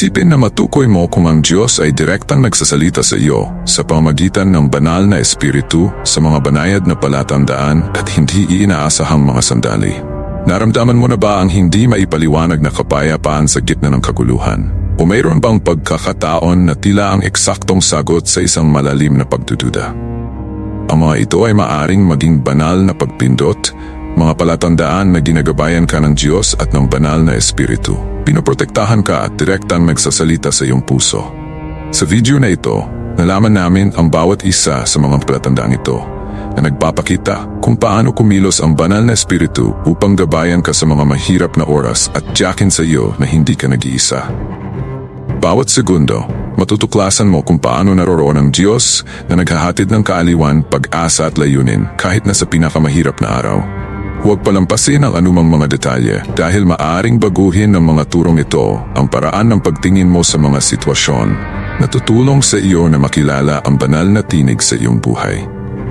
Isipin na matukoy mo kung ang Diyos ay direktang nagsasalita sa iyo sa pamagitan ng banal na espiritu sa mga banayad na palatandaan at hindi inaasahang mga sandali. Naramdaman mo na ba ang hindi maipaliwanag na kapayapaan sa gitna ng kaguluhan? O mayroon bang pagkakataon na tila ang eksaktong sagot sa isang malalim na pagdududa? Ang mga ito ay maaring maging banal na pagpindot, mga palatandaan na ginagabayan ka ng Diyos at ng banal na espiritu. Pinoprotektahan ka at direktang nagsasalita sa iyong puso. Sa video na ito, nalaman namin ang bawat isa sa mga palatandaan ito na nagpapakita kung paano kumilos ang banal na espiritu upang gabayan ka sa mga mahirap na oras at tiyakin sa iyo na hindi ka nag-iisa. Bawat segundo, matutuklasan mo kung paano naroroon ang Diyos na naghahatid ng kaaliwan, pag-asa at layunin kahit na sa pinakamahirap na araw. Huwag palampasin ang anumang mga detalye dahil maaring baguhin ng mga turong ito ang paraan ng pagtingin mo sa mga sitwasyon na tutulong sa iyo na makilala ang banal na tinig sa iyong buhay.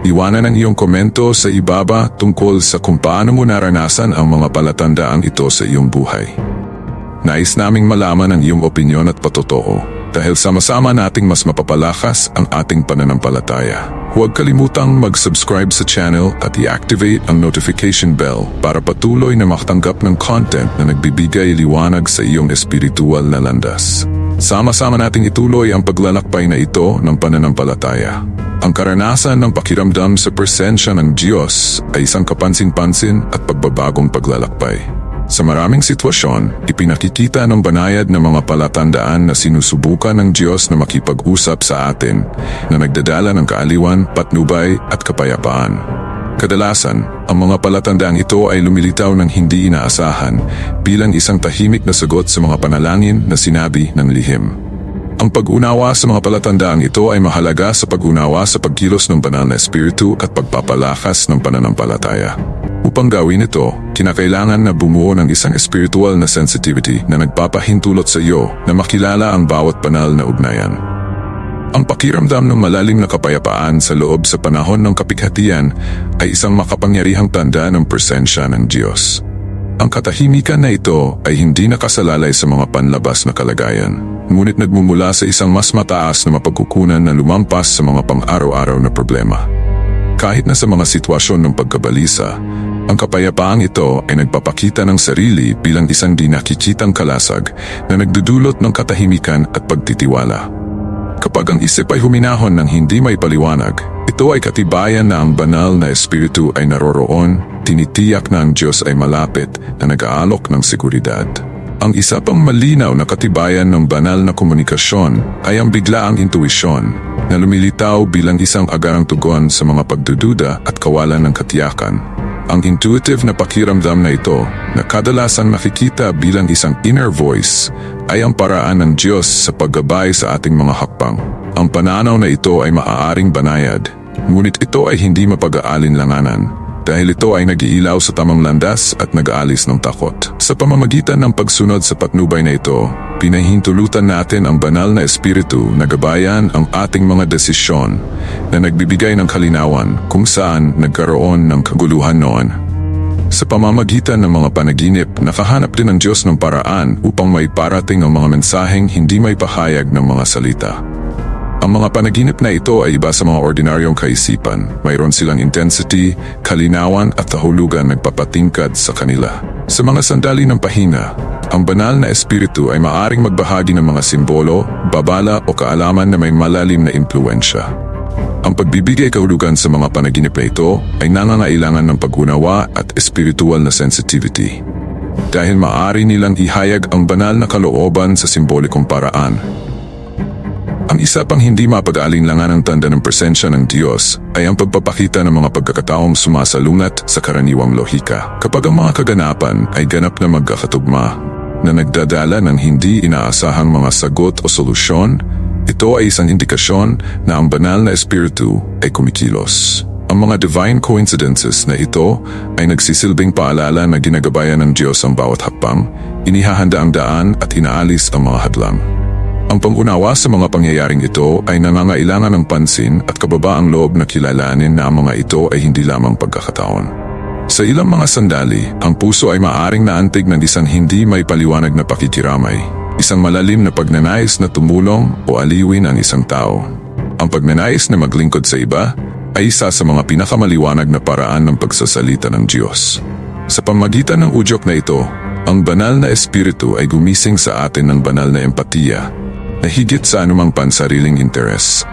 Iwanan ang iyong komento sa ibaba tungkol sa kung paano mo naranasan ang mga palatandaang ito sa iyong buhay. Nais naming malaman ang iyong opinyon at patotoo dahil sama-sama nating mas mapapalakas ang ating pananampalataya. Huwag kalimutang mag-subscribe sa channel at i-activate ang notification bell para patuloy na makatanggap ng content na nagbibigay liwanag sa iyong espiritual na landas. Sama-sama nating ituloy ang paglalakbay na ito ng pananampalataya. Ang karanasan ng pakiramdam sa presensya ng Diyos ay isang kapansin-pansin at pagbabagong paglalakbay. Sa maraming sitwasyon, ipinakikita ng banayad ng mga palatandaan na sinusubukan ng Diyos na makipag-usap sa atin na nagdadala ng kaaliwan, patnubay at kapayapaan. Kadalasan, ang mga palatandaang ito ay lumilitaw ng hindi inaasahan bilang isang tahimik na sagot sa mga panalangin na sinabi ng lihim. Ang pag-unawa sa mga palatandaang ito ay mahalaga sa pag-unawa sa pagkilos ng banal na espiritu at pagpapalakas ng pananampalataya. Upang gawin ito, kinakailangan na bumuo ng isang spiritual na sensitivity na nagpapahintulot sa iyo na makilala ang bawat banal na ugnayan. Ang pakiramdam ng malalim na kapayapaan sa loob sa panahon ng kapighatian ay isang makapangyarihang tanda ng presensya ng Diyos. Ang katahimikan na ito ay hindi nakasalalay sa mga panlabas na kalagayan, ngunit nagmumula sa isang mas mataas na mapagkukunan na lumampas sa mga pang-araw-araw na problema. Kahit na sa mga sitwasyon ng pagkabalisa, ang kapayapaang ito ay nagpapakita ng sarili bilang isang di nakikitang kalasag na nagdudulot ng katahimikan at pagtitiwala. Kapag ang isip ay huminahon ng hindi may paliwanag, ito ay katibayan na ang banal na espiritu ay naroroon, tinitiyak na ang Diyos ay malapit na nag-aalok ng seguridad. Ang isa pang malinaw na katibayan ng banal na komunikasyon ay ang biglaang intuisyon na lumilitaw bilang isang agarang tugon sa mga pagdududa at kawalan ng katiyakan. Ang intuitive na pakiramdam na ito na kadalasan makikita bilang isang inner voice ay ang paraan ng Diyos sa paggabay sa ating mga hakbang. Ang pananaw na ito ay maaaring banayad, ngunit ito ay hindi mapag-aalinlanganan dahil ito ay nag-iilaw sa tamang landas at nag-aalis ng takot. Sa pamamagitan ng pagsunod sa patnubay na ito, pinahintulutan natin ang banal na espiritu na gabayan ang ating mga desisyon na nagbibigay ng kalinawan kung saan nagkaroon ng kaguluhan noon. Sa pamamagitan ng mga panaginip, nakahanap din ang Diyos ng paraan upang may parating ang mga mensaheng hindi may pahayag ng mga salita. Ang mga panaginip na ito ay iba sa mga ordinaryong kaisipan. Mayroon silang intensity, kalinawan at tahulugan nagpapatingkad sa kanila. Sa mga sandali ng pahina, ang banal na espiritu ay maaring magbahagi ng mga simbolo, babala o kaalaman na may malalim na impluensya. Ang pagbibigay kahulugan sa mga panaginip na ito ay nangangailangan ng pag-unawa at spiritual na sensitivity. Dahil maaari nilang ihayag ang banal na kalooban sa simbolikong paraan ang isa pang hindi mapag-aalinlangan ng tanda ng presensya ng Diyos ay ang pagpapakita ng mga pagkakataong sumasalungat sa karaniwang lohika. Kapag ang mga kaganapan ay ganap na magkakatugma, na nagdadala ng hindi inaasahang mga sagot o solusyon, ito ay isang indikasyon na ang banal na espiritu ay kumikilos. Ang mga divine coincidences na ito ay nagsisilbing paalala na ginagabayan ng Diyos ang bawat hakbang, inihahanda ang daan at inaalis ang mga hadlang. Ang pangunawa sa mga pangyayaring ito ay nangangailangan ng pansin at kababaang loob na kilalanin na ang mga ito ay hindi lamang pagkakataon. Sa ilang mga sandali, ang puso ay maaring naantig ng isang hindi may paliwanag na pakikiramay. isang malalim na pagnanais na tumulong o aliwin ang isang tao. Ang pagnanais na maglingkod sa iba ay isa sa mga pinakamaliwanag na paraan ng pagsasalita ng Diyos. Sa pamagitan ng udyok na ito, ang banal na espiritu ay gumising sa atin ng banal na empatiya na higit sa anumang pansariling interes.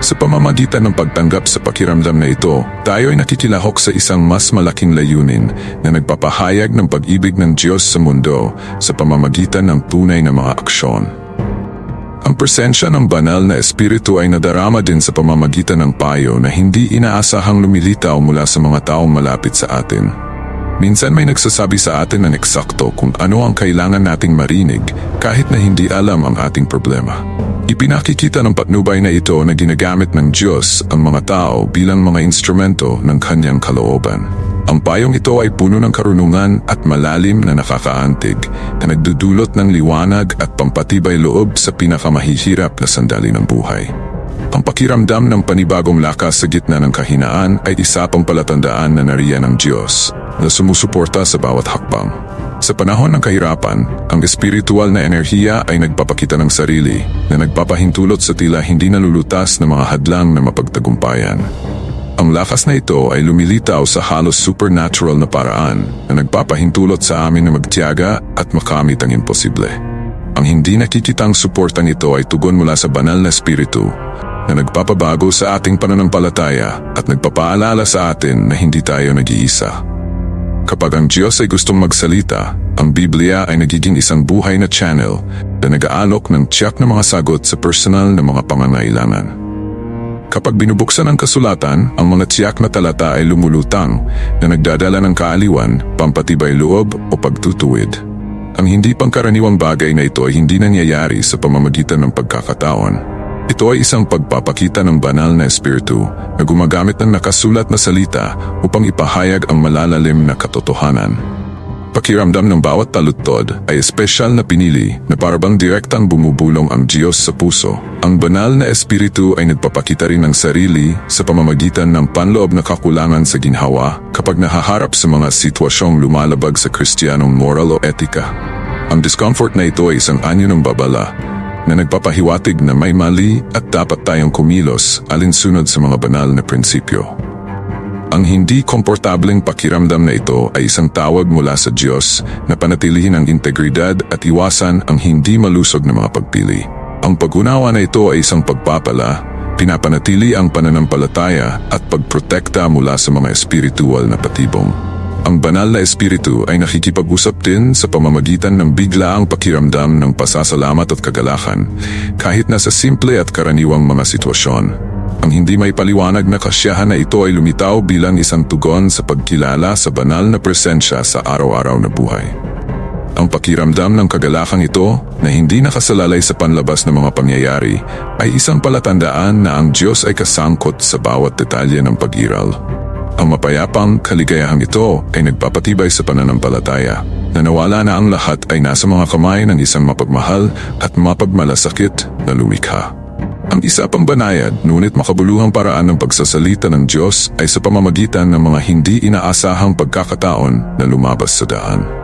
Sa pamamagitan ng pagtanggap sa pakiramdam na ito, tayo ay nakikilahok sa isang mas malaking layunin na nagpapahayag ng pag-ibig ng Diyos sa mundo sa pamamagitan ng tunay na mga aksyon. Ang presensya ng banal na espiritu ay nadarama din sa pamamagitan ng payo na hindi inaasahang lumilitaw mula sa mga taong malapit sa atin. Minsan may nagsasabi sa atin ng eksakto kung ano ang kailangan nating marinig kahit na hindi alam ang ating problema. Ipinakikita ng patnubay na ito na ginagamit ng Diyos ang mga tao bilang mga instrumento ng kanyang kalooban. Ang payong ito ay puno ng karunungan at malalim na nakakaantig na nagdudulot ng liwanag at pampatibay loob sa pinakamahihirap na sandali ng buhay. Ang pakiramdam ng panibagong lakas sa gitna ng kahinaan ay isa pang palatandaan na nariyan ng Diyos na sumusuporta sa bawat hakbang. Sa panahon ng kahirapan, ang espiritual na enerhiya ay nagpapakita ng sarili na nagpapahintulot sa tila hindi nalulutas na mga hadlang na mapagtagumpayan. Ang lakas na ito ay lumilitaw sa halos supernatural na paraan na nagpapahintulot sa amin na magtiyaga at makamit ang imposible. Ang hindi nakikitang suportang ito ay tugon mula sa banal na espiritu na nagpapabago sa ating pananampalataya at nagpapaalala sa atin na hindi tayo nag-iisa. Kapag ang Diyos ay gustong magsalita, ang Biblia ay nagiging isang buhay na channel na nag-aalok ng tiyak na mga sagot sa personal na mga pangangailangan. Kapag binubuksan ang kasulatan, ang mga tiyak na talata ay lumulutang na nagdadala ng kaaliwan, pampatibay loob o pagtutuwid. Ang hindi pangkaraniwang bagay na ito ay hindi nangyayari sa pamamagitan ng pagkakataon. Ito ay isang pagpapakita ng banal na espiritu na gumagamit ng nakasulat na salita upang ipahayag ang malalalim na katotohanan. Pakiramdam ng bawat talutod ay espesyal na pinili na parabang direktang bumubulong ang Diyos sa puso. Ang banal na espiritu ay nagpapakita rin ng sarili sa pamamagitan ng panloob na kakulangan sa ginhawa kapag nahaharap sa mga sitwasyong lumalabag sa kristyanong moral o etika. Ang discomfort na ito ay isang anyo ng babala na nagpapahiwatig na may mali at dapat tayong kumilos alinsunod sa mga banal na prinsipyo. Ang hindi komportableng pakiramdam na ito ay isang tawag mula sa Diyos na panatilihin ang integridad at iwasan ang hindi malusog na mga pagpili. Ang pag-unawa na ito ay isang pagpapala, pinapanatili ang pananampalataya at pagprotekta mula sa mga espiritual na patibong. Ang banal na espiritu ay nakikipag-usap din sa pamamagitan ng biglaang pakiramdam ng pasasalamat at kagalakan kahit nasa simple at karaniwang mga sitwasyon. Ang hindi may paliwanag na kasyahan na ito ay lumitaw bilang isang tugon sa pagkilala sa banal na presensya sa araw-araw na buhay. Ang pakiramdam ng kagalakang ito na hindi nakasalalay sa panlabas ng mga pangyayari ay isang palatandaan na ang Diyos ay kasangkot sa bawat detalye ng pag-iral. Ang mapayapang kaligayahang ito ay nagpapatibay sa pananampalataya na nawala na ang lahat ay nasa mga kamay ng isang mapagmahal at mapagmalasakit na lumikha. Ang isa pang banayad, ngunit makabuluhang paraan ng pagsasalita ng Diyos ay sa pamamagitan ng mga hindi inaasahang pagkakataon na lumabas sa daan.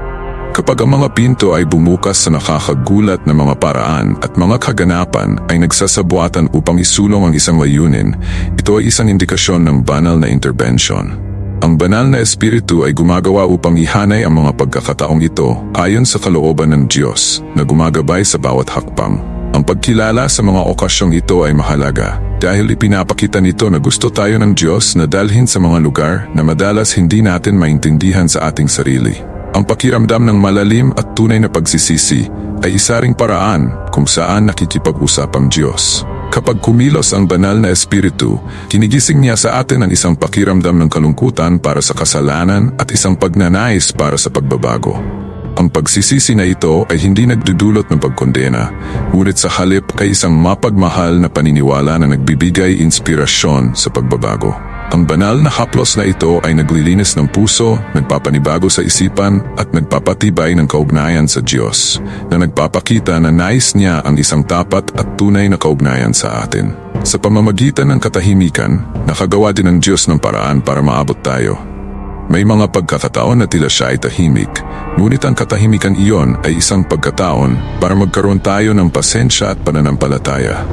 Kapag ang mga pinto ay bumukas sa nakakagulat na mga paraan at mga kaganapan ay nagsasabuatan upang isulong ang isang layunin, ito ay isang indikasyon ng banal na intervention. Ang banal na espiritu ay gumagawa upang ihanay ang mga pagkakataong ito ayon sa kalooban ng Diyos na gumagabay sa bawat hakbang. Ang pagkilala sa mga okasyong ito ay mahalaga dahil ipinapakita nito na gusto tayo ng Diyos na dalhin sa mga lugar na madalas hindi natin maintindihan sa ating sarili. Ang pakiramdam ng malalim at tunay na pagsisisi ay isa ring paraan kung saan nakikipag-usap ang Diyos. Kapag kumilos ang banal na espiritu, kinigising niya sa atin ang isang pakiramdam ng kalungkutan para sa kasalanan at isang pagnanais para sa pagbabago. Ang pagsisisi na ito ay hindi nagdudulot ng pagkondena, ngunit sa halip ay isang mapagmahal na paniniwala na nagbibigay inspirasyon sa pagbabago. Ang banal na haplos na ito ay naglilinis ng puso, nagpapanibago sa isipan at nagpapatibay ng kaugnayan sa Diyos na nagpapakita na nais niya ang isang tapat at tunay na kaugnayan sa atin. Sa pamamagitan ng katahimikan, nakagawa din ng Diyos ng paraan para maabot tayo May mga pagkakataon na tila siya ay tahimik, ngunit ang katahimikan iyon ay isang pagkataon para magkaroon tayo ng pasensya at pananampalataya.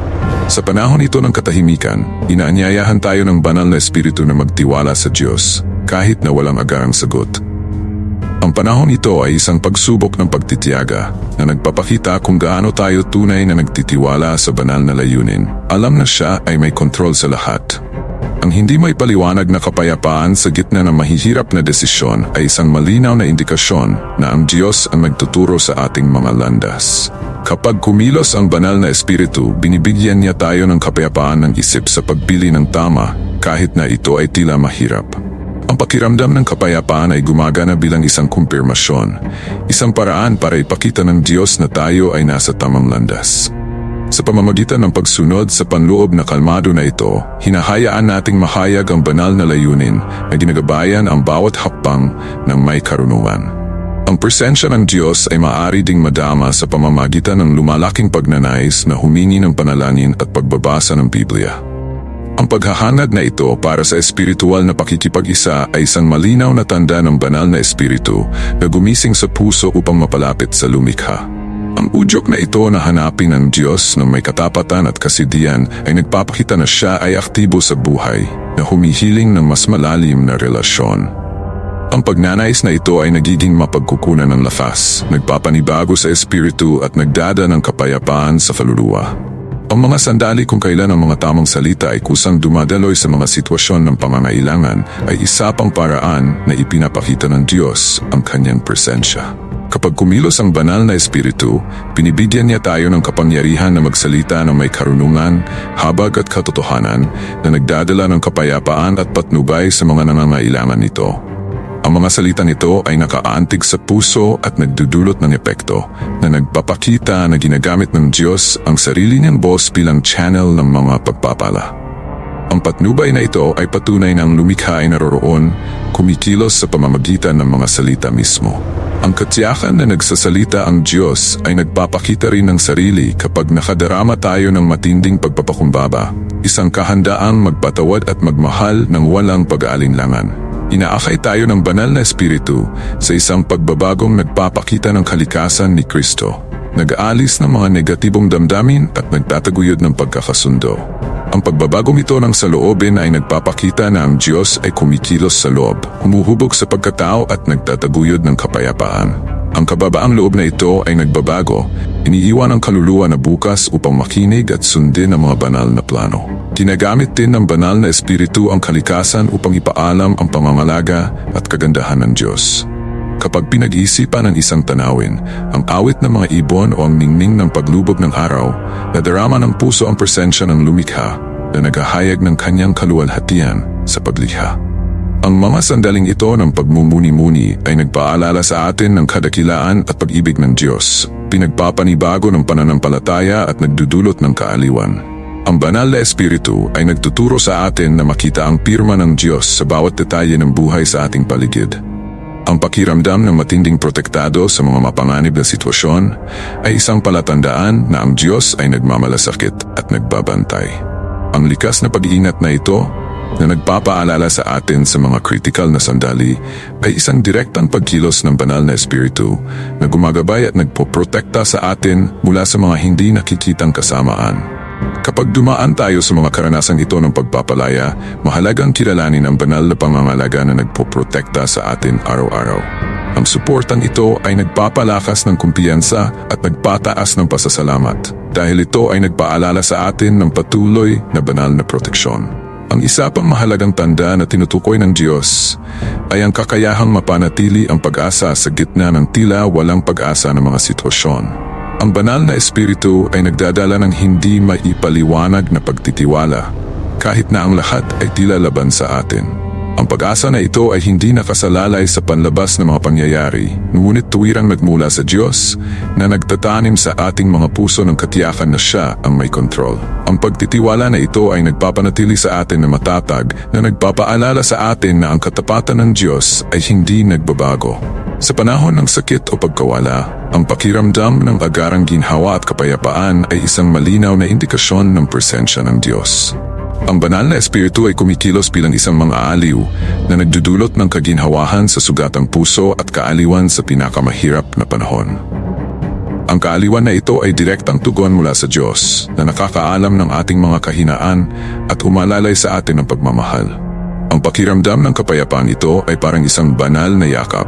Sa panahon ito ng katahimikan, inaanyayahan tayo ng banal na espiritu na magtiwala sa Diyos, kahit na walang agarang sagot. Ang panahon ito ay isang pagsubok ng pagtitiyaga na nagpapakita kung gaano tayo tunay na nagtitiwala sa banal na layunin. Alam na siya ay may kontrol sa lahat. Ang hindi may paliwanag na kapayapaan sa gitna ng mahihirap na desisyon ay isang malinaw na indikasyon na ang Diyos ang nagtuturo sa ating mga landas. Kapag kumilos ang banal na espiritu, binibigyan niya tayo ng kapayapaan ng isip sa pagpili ng tama kahit na ito ay tila mahirap. Ang pakiramdam ng kapayapaan ay gumagana bilang isang kumpirmasyon, isang paraan para ipakita ng Diyos na tayo ay nasa tamang landas. Sa pamamagitan ng pagsunod sa panloob na kalmado na ito, hinahayaan nating mahayag ang banal na layunin na ginagabayan ang bawat hakbang ng may karunungan. Ang presensya ng Diyos ay maaari ding madama sa pamamagitan ng lumalaking pagnanais na humingi ng panalangin at pagbabasa ng Biblia. Ang paghahanad na ito para sa espiritual na pakikipag-isa ay isang malinaw na tanda ng banal na espiritu na gumising sa puso upang mapalapit sa lumikha. Ang udyok na ito na hanapin ng Diyos ng may katapatan at kasidiyan ay nagpapakita na siya ay aktibo sa buhay na humihiling ng mas malalim na relasyon. Ang pagnanais na ito ay nagiging mapagkukunan ng lakas, nagpapanibago sa espiritu at nagdada ng kapayapaan sa kaluluwa. Ang mga sandali kung kailan ang mga tamang salita ay kusang dumadaloy sa mga sitwasyon ng pangangailangan ay isa pang paraan na ipinapakita ng Diyos ang kanyang presensya. Kapag kumilos ang banal na espiritu, pinibigyan niya tayo ng kapangyarihan na magsalita ng may karunungan, habag at katotohanan na nagdadala ng kapayapaan at patnubay sa mga nangangailangan nito. Ang mga salita nito ay nakaantig sa puso at nagdudulot ng epekto na nagpapakita na ginagamit ng Diyos ang sarili niyang boss bilang channel ng mga pagpapala. Ang patnubay na ito ay patunay ng lumikha ay naroroon, kumikilos sa pamamagitan ng mga salita mismo. Ang katiyakan na nagsasalita ang Diyos ay nagpapakita rin ng sarili kapag nakadarama tayo ng matinding pagpapakumbaba, isang kahandaang magpatawad at magmahal ng walang pag-aalinlangan. Inaakay tayo ng banal na espiritu sa isang pagbabagong nagpapakita ng kalikasan ni Kristo, nag-aalis ng mga negatibong damdamin at nagtataguyod ng pagkakasundo. Ang pagbabagong ito ng saloobin ay nagpapakita na ang Diyos ay kumikilos sa loob, humuhubog sa pagkatao at nagtataguyod ng kapayapaan. Ang kababaang loob na ito ay nagbabago, iniiwan ang kaluluwa na bukas upang makinig at sundin ang mga banal na plano. Ginagamit din ng banal na espiritu ang kalikasan upang ipaalam ang pamamalaga at kagandahan ng Diyos. Kapag pinag-iisipan ng isang tanawin, ang awit ng mga ibon o ang ningning ng paglubog ng araw, nadarama ng puso ang presensya ng lumikha na naghahayag ng kanyang kaluwalhatian sa paglikha. Ang mga sandaling ito ng pagmumuni-muni ay nagpaalala sa atin ng kadakilaan at pag-ibig ng Diyos, pinagpapanibago ng pananampalataya at nagdudulot ng kaaliwan. Ang banal na espiritu ay nagtuturo sa atin na makita ang pirma ng Diyos sa bawat detalye ng buhay sa ating paligid. Ang pakiramdam ng matinding protektado sa mga mapanganib na sitwasyon ay isang palatandaan na ang Diyos ay nagmamalasakit at nagbabantay. Ang likas na pag-iingat na ito na nagpapaalala sa atin sa mga critical na sandali ay isang direktang pagkilos ng banal na espiritu na gumagabay at nagpoprotekta sa atin mula sa mga hindi nakikitang kasamaan. Kapag dumaan tayo sa mga karanasang ito ng pagpapalaya, mahalagang kilalanin ang banal na pangangalaga na nagpoprotekta sa atin araw-araw. Ang suportang ito ay nagpapalakas ng kumpiyansa at nagpataas ng pasasalamat dahil ito ay nagpaalala sa atin ng patuloy na banal na proteksyon. Ang isa pang mahalagang tanda na tinutukoy ng Diyos ay ang kakayahang mapanatili ang pag-asa sa gitna ng tila walang pag-asa ng mga sitwasyon. Ang banal na espiritu ay nagdadala ng hindi maipaliwanag na pagtitiwala, kahit na ang lahat ay tila laban sa atin. Ang pag-asa na ito ay hindi nakasalalay sa panlabas ng mga pangyayari, ngunit tuwirang nagmula sa Diyos na nagtatanim sa ating mga puso ng katiyakan na siya ang may kontrol. Ang pagtitiwala na ito ay nagpapanatili sa atin na matatag na nagpapaalala sa atin na ang katapatan ng Diyos ay hindi nagbabago. Sa panahon ng sakit o pagkawala, ang pakiramdam ng agarang ginhawa at kapayapaan ay isang malinaw na indikasyon ng presensya ng Diyos. Ang banal na espiritu ay kumikilos bilang isang mga aliw na nagdudulot ng kaginhawahan sa sugatang puso at kaaliwan sa pinakamahirap na panahon. Ang kaaliwan na ito ay direktang tugon mula sa Diyos na nakakaalam ng ating mga kahinaan at umalalay sa atin ng pagmamahal. Ang pakiramdam ng kapayapaan ito ay parang isang banal na yakap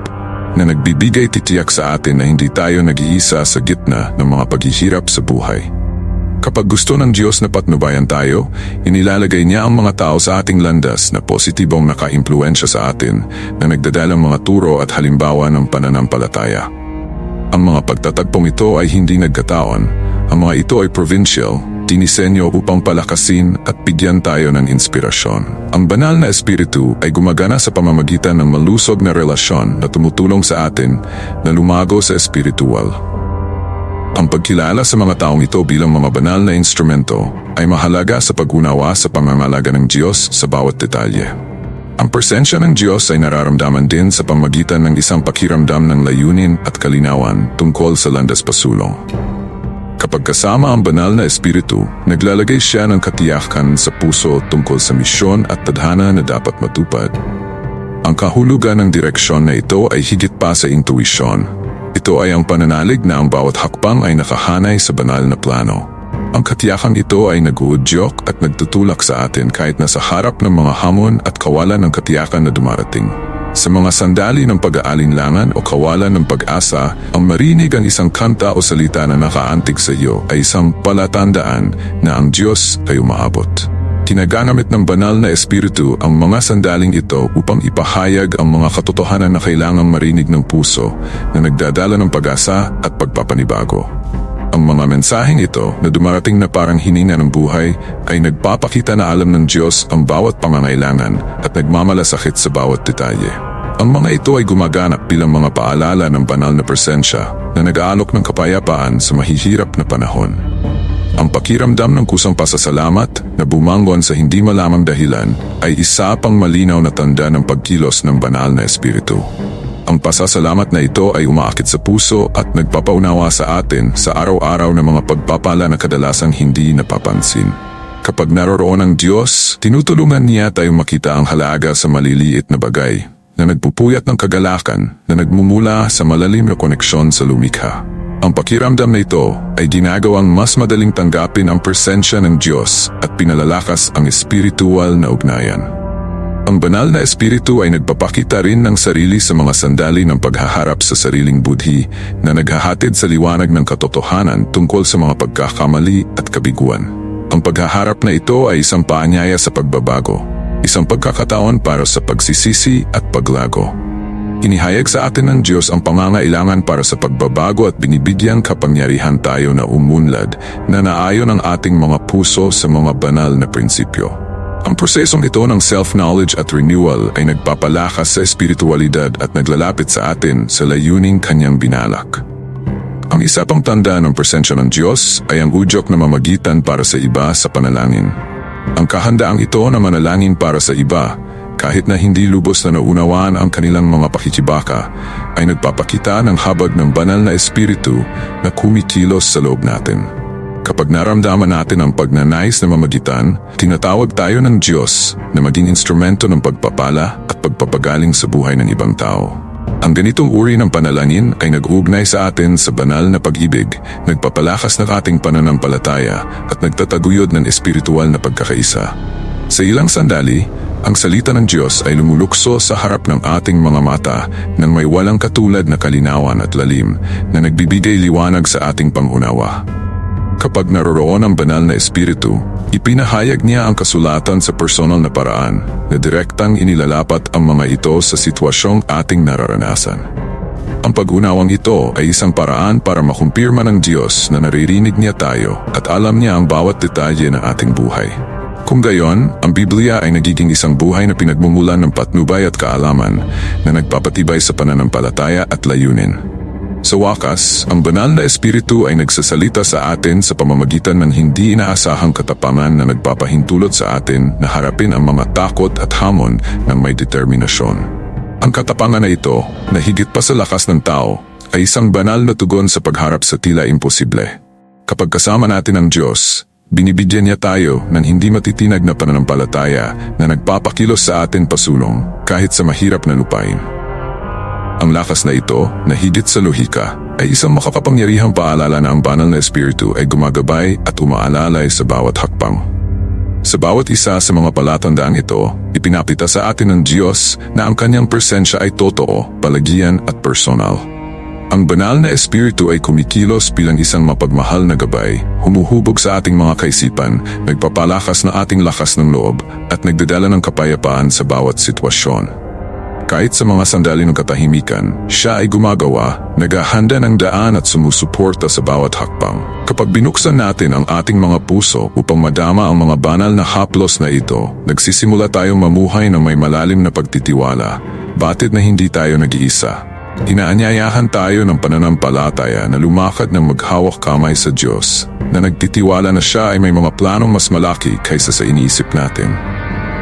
na nagbibigay titiyak sa atin na hindi tayo nag-iisa sa gitna ng mga paghihirap sa buhay. Kapag gusto ng Diyos na patnubayan tayo, inilalagay niya ang mga tao sa ating landas na positibong nakaimpluensya sa atin na nagdadalang mga turo at halimbawa ng pananampalataya. Ang mga pagtatagpong ito ay hindi nagkataon. Ang mga ito ay provincial, dinisenyo upang palakasin at bigyan tayo ng inspirasyon. Ang banal na espiritu ay gumagana sa pamamagitan ng malusog na relasyon na tumutulong sa atin na lumago sa espiritual. Ang pagkilala sa mga taong ito bilang mga banal na instrumento ay mahalaga sa pag-unawa sa pangangalaga ng Diyos sa bawat detalye. Ang presensya ng Diyos ay nararamdaman din sa pamagitan ng isang pakiramdam ng layunin at kalinawan tungkol sa landas pasulong. Kapag kasama ang banal na espiritu, naglalagay siya ng katiyakan sa puso tungkol sa misyon at tadhana na dapat matupad. Ang kahulugan ng direksyon na ito ay higit pa sa intuisyon. Ito ay ang pananalig na ang bawat hakbang ay nakahanay sa banal na plano. Ang katiyakang ito ay naguudyok at nagtutulak sa atin kahit nasa harap ng mga hamon at kawalan ng katiyakan na dumarating. Sa mga sandali ng pag-aalinlangan o kawalan ng pag-asa, ang marinig ang isang kanta o salita na nakaantig sa iyo ay isang palatandaan na ang Diyos ay umaabot. Kinaganamit ng banal na espiritu ang mga sandaling ito upang ipahayag ang mga katotohanan na kailangang marinig ng puso na nagdadala ng pag-asa at pagpapanibago. Ang mga mensaheng ito na dumarating na parang hininga ng buhay ay nagpapakita na alam ng Diyos ang bawat pangangailangan at nagmamalasakit sa bawat detalye. Ang mga ito ay gumaganap bilang mga paalala ng banal na presensya na nag-aalok ng kapayapaan sa mahihirap na panahon. Ang pakiramdam ng kusang pasasalamat na bumangon sa hindi malamang dahilan ay isa pang malinaw na tanda ng pagkilos ng banal na espiritu. Ang pasasalamat na ito ay umaakit sa puso at nagpapaunawa sa atin sa araw-araw na mga pagpapala na kadalasang hindi napapansin. Kapag naroroon ang Diyos, tinutulungan niya tayong makita ang halaga sa maliliit na bagay na nagpupuyat ng kagalakan na nagmumula sa malalim na koneksyon sa lumikha. Ang pakiramdam na ito ay ginagawang mas madaling tanggapin ang presensya ng Diyos at pinalalakas ang espiritual na ugnayan. Ang banal na espiritu ay nagpapakita rin ng sarili sa mga sandali ng paghaharap sa sariling budhi na naghahatid sa liwanag ng katotohanan tungkol sa mga pagkakamali at kabiguan. Ang paghaharap na ito ay isang paanyaya sa pagbabago, isang pagkakataon para sa pagsisisi at paglago. Inihayag sa atin ng Diyos ang pangangailangan para sa pagbabago at binibigyang kapangyarihan tayo na umunlad na naayon ang ating mga puso sa mga banal na prinsipyo. Ang prosesong ito ng self-knowledge at renewal ay nagpapalakas sa espiritualidad at naglalapit sa atin sa layuning kanyang binalak. Ang isa pang tanda ng presensya ng Diyos ay ang udyok na mamagitan para sa iba sa panalangin. Ang kahandaang ito na manalangin para sa iba kahit na hindi lubos na naunawaan ang kanilang mga pakikibaka, ay nagpapakita ng habag ng banal na espiritu na kumikilos sa loob natin. Kapag naramdaman natin ang pagnanais na mamagitan, tinatawag tayo ng Diyos na maging instrumento ng pagpapala at pagpapagaling sa buhay ng ibang tao. Ang ganitong uri ng panalangin ay nag-uugnay sa atin sa banal na pag-ibig, nagpapalakas ng ating pananampalataya at nagtataguyod ng espiritual na pagkakaisa. Sa ilang sandali, ang salita ng Diyos ay lumulukso sa harap ng ating mga mata nang may walang katulad na kalinawan at lalim na nagbibigay liwanag sa ating pangunawa. Kapag naroroon ang banal na espiritu, ipinahayag niya ang kasulatan sa personal na paraan na direktang inilalapat ang mga ito sa sitwasyong ating nararanasan. Ang pag-unawang ito ay isang paraan para makumpirma ng Diyos na naririnig niya tayo at alam niya ang bawat detalye ng ating buhay. Kung gayon, ang Biblia ay nagiging isang buhay na pinagmumulan ng patnubay at kaalaman na nagpapatibay sa pananampalataya at layunin. Sa wakas, ang banal na espiritu ay nagsasalita sa atin sa pamamagitan ng hindi inaasahang katapangan na nagpapahintulot sa atin na harapin ang mga takot at hamon ng may determinasyon. Ang katapangan na ito, na higit pa sa lakas ng tao, ay isang banal na tugon sa pagharap sa tila imposible. Kapag kasama natin ang Diyos, Binibigyan niya tayo ng hindi matitinag na pananampalataya na nagpapakilos sa atin pasulong kahit sa mahirap na lupain. Ang lakas na ito, na higit sa lohika, ay isang makakapangyarihang paalala na ang banal na espiritu ay gumagabay at umaalalay sa bawat hakbang. Sa bawat isa sa mga palatandaang ito, ipinapita sa atin ng Diyos na ang kanyang presensya ay totoo, palagian at personal. Ang banal na espiritu ay kumikilos bilang isang mapagmahal na gabay, humuhubog sa ating mga kaisipan, nagpapalakas ng ating lakas ng loob at nagdadala ng kapayapaan sa bawat sitwasyon. Kahit sa mga sandali ng katahimikan, siya ay gumagawa, naghahanda ng daan at sumusuporta sa bawat hakbang. Kapag binuksan natin ang ating mga puso upang madama ang mga banal na haplos na ito, nagsisimula tayong mamuhay ng may malalim na pagtitiwala, batid na hindi tayo nag-iisa. Inaanyayahan tayo ng pananampalataya na lumakad ng maghawak kamay sa Diyos, na nagtitiwala na siya ay may mga planong mas malaki kaysa sa iniisip natin.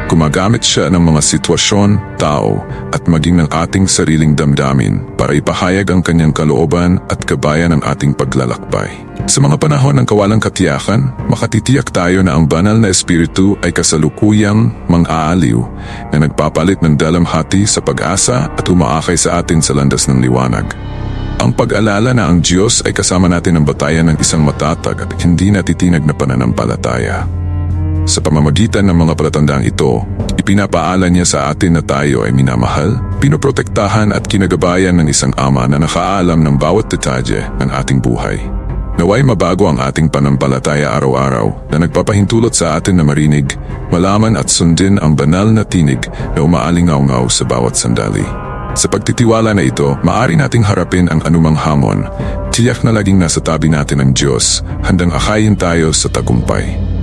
Gumagamit siya ng mga sitwasyon, tao, at maging ng ating sariling damdamin para ipahayag ang kanyang kalooban at gabayan ng ating paglalakbay. Sa mga panahon ng kawalang katiyakan, makatitiyak tayo na ang banal na espiritu ay kasalukuyang mang-aaliw na nagpapalit ng dalamhati sa pag-asa at umaakay sa atin sa landas ng liwanag. Ang pag-alala na ang Diyos ay kasama natin ang batayan ng isang matatag at hindi natitinag na pananampalataya. Sa pamamagitan ng mga palatandang ito, ipinapaalam niya sa atin na tayo ay minamahal, pinoprotektahan at kinagabayan ng isang ama na nakaalam ng bawat detalye ng ating buhay. Naway mabago ang ating panampalataya araw-araw na nagpapahintulot sa atin na marinig, malaman at sundin ang banal na tinig na umaalingaw-ngaw sa bawat sandali. Sa pagtitiwala na ito, maari nating harapin ang anumang hamon. Tiyak na laging nasa tabi natin ang Diyos, handang akayin tayo sa tagumpay.